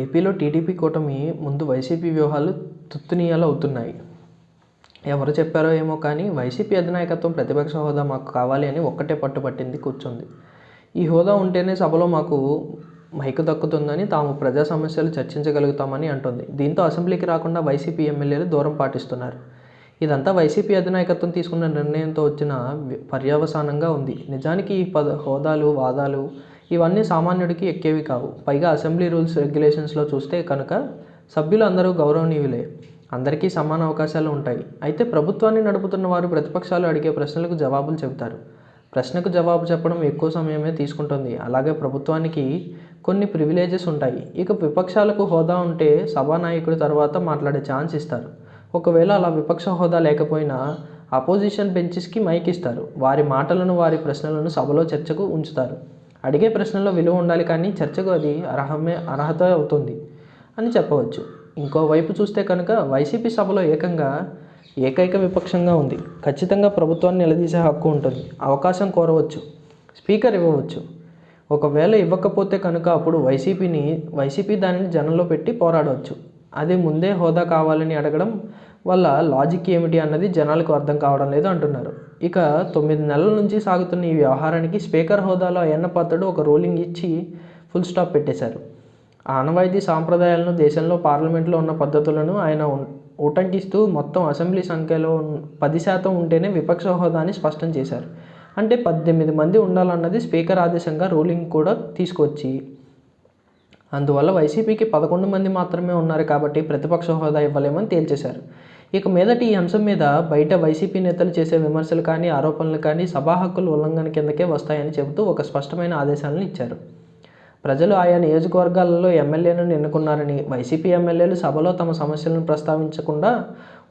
ఏపీలో టీడీపీ కూటమి ముందు వైసీపీ వ్యూహాలు తుత్తునీయాలు అవుతున్నాయి. ఎవరు చెప్పారో ఏమో కానీ వైసీపీ అధినాయకత్వం ప్రతిపక్ష హోదా మాకు కావాలి అని ఒక్కటే పట్టుబట్టింది కూర్చుంది. ఈ హోదా ఉంటేనే సభలో మాకు మైకు దక్కుతుందని తాము ప్రజా సమస్యలు చర్చించగలుగుతామని అంటుంది. దీంతో అసెంబ్లీకి రాకుండా వైసీపీ ఎమ్మెల్యేలు దూరం పాటిస్తున్నారు. ఇదంతా వైసీపీ అధినాయకత్వం తీసుకున్న నిర్ణయంతో వచ్చిన పర్యవసానంగా ఉంది. నిజానికి ఈ పద హోదాలు వాదాలు ఇవన్నీ సామాన్యుడికి ఎక్కేవి కావు. పైగా అసెంబ్లీ రూల్స్ రెగ్యులేషన్స్లో చూస్తే కనుక సభ్యులు అందరూ గౌరవనీయులే. అందరికీ సమాన అవకాశాలు ఉంటాయి. అయితే ప్రభుత్వాన్ని నడుపుతున్న వారు ప్రతిపక్షాలు అడిగే ప్రశ్నలకు జవాబులు చెబుతారు. ప్రశ్నకు జవాబు చెప్పడం ఎక్కువ సమయమే తీసుకుంటుంది. అలాగే ప్రభుత్వానికి కొన్ని ప్రివిలేజెస్ ఉంటాయి. ఇక విపక్షాలకు హోదా ఉంటే సభానాయకుడి తర్వాత మాట్లాడే ఛాన్స్ ఇస్తారు. ఒకవేళ అలా విపక్ష హోదా లేకపోయినా అపోజిషన్ బెంచెస్కి మైక్ ఇస్తారు. వారి మాటలను వారి ప్రశ్నలను సభలో చర్చకు ఉంచుతారు. అడిగే ప్రశ్నల్లో విలువ ఉండాలి కానీ చర్చకు అది అర్హమే అర్హత అవుతుంది అని చెప్పవచ్చు. ఇంకోవైపు చూస్తే కనుక వైసీపీ సభలో ఏకంగా ఏకైక విపక్షంగా ఉంది. ఖచ్చితంగా ప్రభుత్వాన్ని నిలదీసే హక్కు ఉంటుంది. అవకాశం కోరవచ్చు. స్పీకర్ ఇవ్వవచ్చు. ఒకవేళ ఇవ్వకపోతే కనుక అప్పుడు వైసీపీని వైసీపీ దానిని జనంలో పెట్టి పోరాడవచ్చు. అదే ముందే హోదా కావాలని అడగడం వల్ల లాజిక్ ఏమిటి అన్నది జనాలకు అర్థం కావడం లేదు అంటున్నారు. ఇక తొమ్మిది నెలల నుంచి సాగుతున్న ఈ వ్యవహారానికి స్పీకర్ హోదాలో అయ్యన్న పాత్రుడు ఒక రూలింగ్ ఇచ్చి ఫుల్ స్టాప్ పెట్టేశారు. ఆనవాయితీ సాంప్రదాయాలను దేశంలో పార్లమెంట్లో ఉన్న పద్ధతులను ఆయన ఉటంకిస్తూ మొత్తం అసెంబ్లీ సంఖ్యలో పది శాతం ఉంటేనే విపక్ష హోదాని స్పష్టం చేశారు. అంటే పద్దెనిమిది మంది ఉండాలన్నది స్పీకర్ ఆదేశంగా రూలింగ్ కూడా తీసుకొచ్చి అందువల్ల వైసీపీకి పదకొండు మంది మాత్రమే ఉన్నారు కాబట్టి ప్రతిపక్ష హోదా ఇవ్వలేమని తేల్చేశారు. ఇక మీదట ఈ అంశం మీద బయట వైసీపీ నేతలు చేసే విమర్శలు కానీ ఆరోపణలు కానీ సభా హక్కుల ఉల్లంఘన కిందకే వస్తాయని చెబుతూ ఒక స్పష్టమైన ఆదేశాలను ఇచ్చారు. ప్రజలు ఆయా నియోజకవర్గాలలో ఎమ్మెల్యేలను ఎన్నుకున్నారని వైసీపీ ఎమ్మెల్యేలు సభలో తమ సమస్యలను ప్రస్తావించకుండా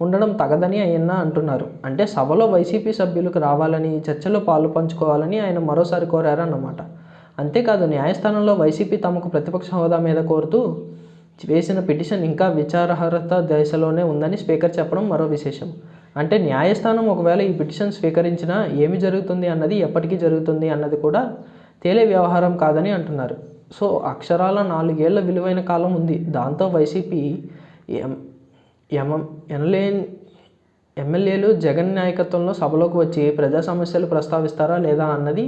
ఉండడం తగదని ఆయన అంటున్నారు. అంటే సభలో వైసీపీ సభ్యులకు రావాలని చర్చలో పాలు పంచుకోవాలని ఆయన మరోసారి కోరారన్నమాట. అంతేకాదు న్యాయస్థానంలో వైసీపీ తమకు ప్రతిపక్ష హోదా మీద కోరుతూ వేసిన పిటిషన్ ఇంకా విచారహరత దశలోనే ఉందని స్పీకర్ చెప్పడం మరో విశేషం. అంటే న్యాయస్థానం ఒకవేళ ఈ పిటిషన్ స్వీకరించినా ఏమి జరుగుతుంది అన్నది ఎప్పటికీ జరుగుతుంది అన్నది కూడా తేలే వ్యవహారం కాదని అంటున్నారు. సో అక్షరాల నాలుగేళ్ళ విలువైన కాలం ఉంది. దాంతో వైసీపీ ఎం ఎమ ఎనలేని ఎమ్మెల్యేలు జగన్ నాయకత్వంలో సభలోకి వచ్చి ప్రజా సమస్యలు ప్రస్తావిస్తారా లేదా అన్నది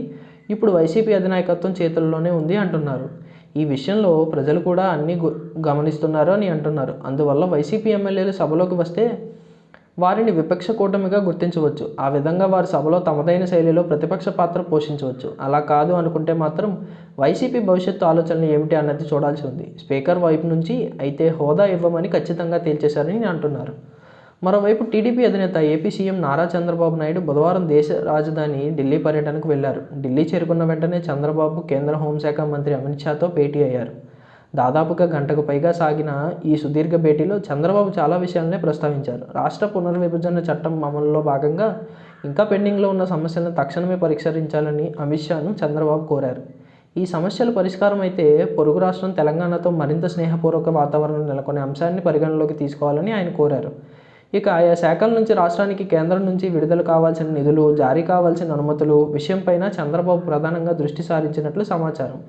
ఇప్పుడు వైసీపీ అధినాయకత్వం చేతుల్లోనే ఉంది అంటున్నారు. ఈ విషయంలో ప్రజలు కూడా అన్నీ గమనిస్తున్నారు అని అంటున్నారు. అందువల్ల వైసీపీ ఎమ్మెల్యేలు సభలోకి వస్తే వారిని విపక్ష కూటమిగా గుర్తించవచ్చు. ఆ విధంగా వారి సభలో తమదైన శైలిలో ప్రతిపక్ష పాత్ర పోషించవచ్చు. అలా కాదు అనుకుంటే మాత్రం వైసీపీ భవిష్యత్తు ఆలోచనలు ఏమిటి అన్నది చూడాల్సి ఉంది. స్పీకర్ వైపు నుంచి అయితే హోదా ఇవ్వమని ఖచ్చితంగా తేల్చేశారని అంటున్నారు. మరోవైపు టీడీపీ అధినేత ఏపీ సీఎం నారా చంద్రబాబు నాయుడు బుధవారం దేశ రాజధాని ఢిల్లీ పర్యటనకు వెళ్ళారు ఢిల్లీ చేరుకున్న వెంటనే చంద్రబాబు కేంద్ర హోంశాఖ మంత్రి అమిత్ షాతో భేటీ అయ్యారు. దాదాపుగా గంటకు పైగా సాగిన ఈ సుదీర్ఘ భేటీలో చంద్రబాబు చాలా విషయాలనే ప్రస్తావించారు. రాష్ట్ర పునర్విభజన చట్టం అమలులో భాగంగా ఇంకా పెండింగ్లో ఉన్న సమస్యలను తక్షణమే పరిష్కరించాలని అమిత్ షాను చంద్రబాబు కోరారు. ఈ సమస్యలు పరిష్కారం అయితే పొరుగు రాష్ట్రం తెలంగాణతో మరింత స్నేహపూర్వక వాతావరణం నెలకొనే అంశాన్ని పరిగణలోకి తీసుకోవాలని ఆయన కోరారు. ఇక ఆయా శాఖల నుంచి రాష్ట్రానికి కేంద్రం నుంచి విడుదల కావాల్సిన నిధులు జారీ కావాల్సిన అనుమతులు విషయంపైన చంద్రబాబు ప్రధానంగా దృష్టి సారించినట్లు సమాచారం.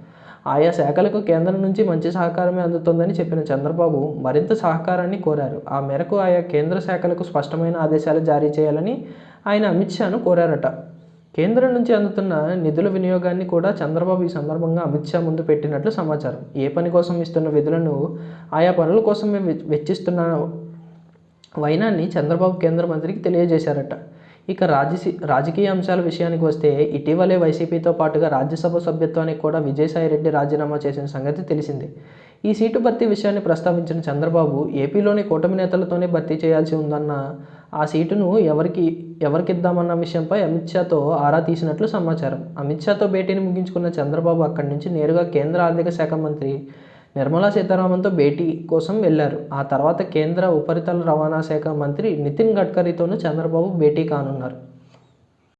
ఆయా శాఖలకు కేంద్రం నుంచి మంచి సహకారమే అందుతోందని చెప్పిన చంద్రబాబు మరింత సహకారాన్ని కోరారు. ఆ మేరకు ఆయా కేంద్ర శాఖలకు స్పష్టమైన ఆదేశాలు జారీ చేయాలని ఆయన అమిత్ షాను కోరారట. కేంద్రం నుంచి అందుతున్న నిధుల వినియోగాన్ని కూడా చంద్రబాబు ఈ సందర్భంగా అమిత్ షా ముందు పెట్టినట్లు సమాచారం. ఏ పని కోసం ఇస్తున్న విధులను ఆయా పనుల కోసమే వె- వెచ్చిస్తున్న వైనాన్ని చంద్రబాబు కేంద్ర మంత్రికి తెలియజేశారట. ఇక రాజసి రాజకీయ అంశాల విషయానికి వస్తే ఇటీవలే వైసీపీతో పాటుగా రాజ్యసభ సభ్యత్వానికి కూడా విజయసాయిరెడ్డి రాజీనామా చేసిన సంగతి తెలిసింది. ఈ సీటు భర్తీ విషయాన్ని ప్రస్తావించిన చంద్రబాబు ఏపీలోని కూటమి నేతలతోనే భర్తీ చేయాల్సి ఉందన్న ఆ సీటును ఎవరికి ఎవరికిద్దామన్న విషయంపై అమిత్ షాతో ఆరా తీసినట్లు సమాచారం. అమిత్ షాతో భేటీని ముగించుకున్న చంద్రబాబు అక్కడి నుంచి నేరుగా కేంద్ర ఆర్థిక శాఖ మంత్రి నిర్మలా సీతారామన్తో భేటీ కోసం వెళ్ళారు ఆ తర్వాత కేంద్ర ఉపరితల రవాణా శాఖ మంత్రి నితిన్ గడ్కరీతోనూ చంద్రబాబు భేటీ కానున్నారు.